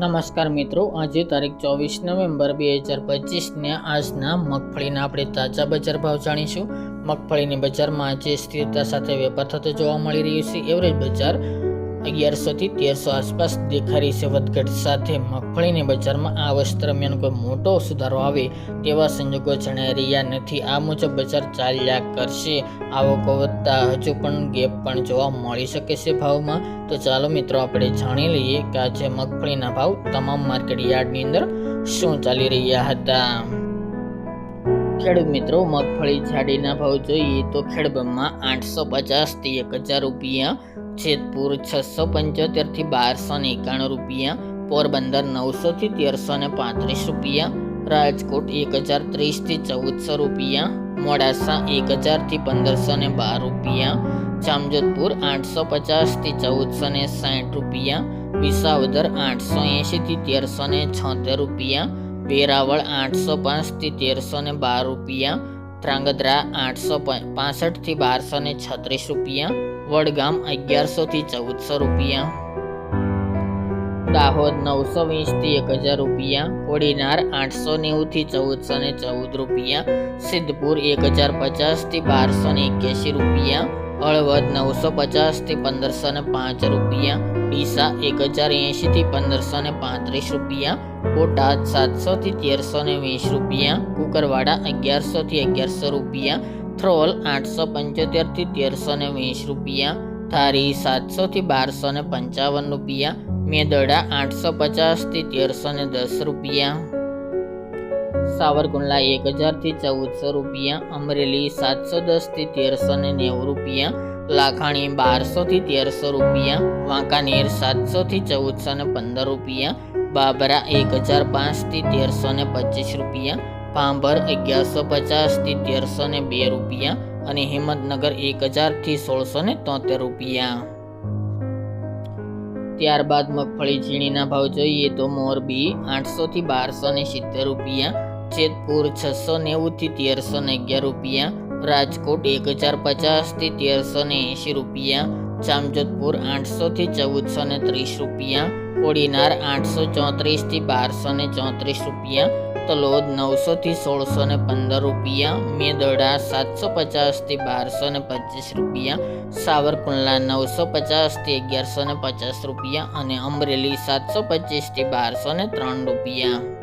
નમસ્કાર મિત્રો, આજે તારીખ ચોવીસ નવેમ્બર બે હજાર પચીસને આજના મગફળીના આપણે તાજા બજાર ભાવ જાણીશું. મગફળીની બજારમાં આજે સ્થિરતા સાથે વેપાર થતો જોવા મળી રહ્યો છે. એવરેજ બજાર અગિયારસોથી તેરસો આસપાસ દેખારી છે. સાથે મગફળીની બજારમાં આ વર્ષ દરમિયાન કોઈ મોટો સુધારો આવે તેવા સંજોગો જણાઈ રહ્યા નથી. આ મુજબ બજાર ચાલ્યા કરશે. આવકો વધતા હજુ પણ ગેપ પણ જોવા મળી શકે છે ભાવમાં. તો ચાલો મિત્રો, આપણે જાણી લઈએ કે આજે મગફળીના ભાવ તમામ માર્કેટ યાર્ડની અંદર શું ચાલી રહ્યા હતા. ખેડૂત મિત્રો, મગફળી જાડીના ભાવ જોઈએ તો ખેડબમાં આઠસો પચાસથી એક હજાર રૂપિયા જેતપુર છસો પંચોતેરથી બારસો ને એકાણું રૂપિયા, પોરબંદર નવસોથી તેરસો ને પાંત્રીસ રૂપિયા, રાજકોટ એક હજાર ત્રીસથી ચૌદસો રૂપિયા, મોડાસા એક હજારથી પંદરસો ને બાર રૂપિયા, જામજોધપુર આઠસો પચાસથી ચૌદસો ને સાઠ રૂપિયા, વિસાવદર આઠસો એંશીથી તેરસો ને છોતેર રૂપિયા, વેરાવળ આઠસો પાંચથી તેરસો ને બાર રૂપિયા ત્રાંગધ્રા આઠસો પાસઠથી બારસો ને છત્રીસ રૂપિયા, વડગામ અગિયારસોથી ચૌદસો રૂપિયા. દાહોદ નવસો વીસથી એક હજાર રૂપિયા, કોડીનાર આઠસો નેવુંથી ચૌદસો ને ચૌદ રૂપિયા, સિદ્ધપુર એક હજાર પચાસથી બારસો ને એક્યાસી રૂપિયા, હળવદ નવસો પચાસથી પંદરસો ને પાંચ રૂપિયા. ડીસા એક હજાર એંશીથી પંદરસો ને પાંત્રીસ રૂપિયા, બોટાદ સાતસોથી તેરસો ને વીસ રૂપિયા, કુકરવાડા અગિયારસોથી અગિયારસો રૂપિયા, થ્રોલ આઠસો પંચોતેરથી તેરસો ને વીસ રૂપિયા થારી સાતસોથી બારસો ને પંચાવન રૂપિયા, મેદડા આઠસો પચાસથી તેરસો ને દસ રૂપિયા. સાવરકુંડલા એક હજારથી ચૌદસો રૂપિયા, અમરેલી સાતસો દસથી તેરસો ને નેવું રૂપિયા લાખાણી બારસોથી તેરસો રૂપિયા, વાંકાનેર સાતસોથી ચૌદસો ને પંદર રૂપિયા, બાબરા એક હજાર પાંચથી તેરસો ને પચીસ રૂપિયા, પાંભર અગિયારસો પચાસથી તેરસો ને બે રૂપિયા અને હિંમતનગર એક હજારથી સોળસો ને તોતેર રૂપિયા. ત્યારબાદ મગફળી ઝીણીના ભાવ જોઈએ તો મોરબી આઠસોથી બારસો ને સિત્તેર રૂપિયા, જેતપુર છસો નેવુંથી તેરસો ને અગિયાર રૂપિયા રાજકોટ એક હજાર પચાસથી તેરસો ને એંશી રૂપિયા, જામજોધપુર આઠસોથી ચૌદસો ને ત્રીસ રૂપિયા, કોડીનાર આઠસો ચોત્રીસથી બારસો ને ચોત્રીસ રૂપિયા, તલોદ નવસોથી સોળસો ને પંદર રૂપિયા, મેદડા સાતસો પચાસથી બારસો ને પચીસ રૂપિયા, સાવરકુંડલા નવસો પચાસથી અગિયારસો ને પચાસ રૂપિયા અને અમરેલી સાતસો પચીસથી બારસો ને ત્રણ રૂપિયા.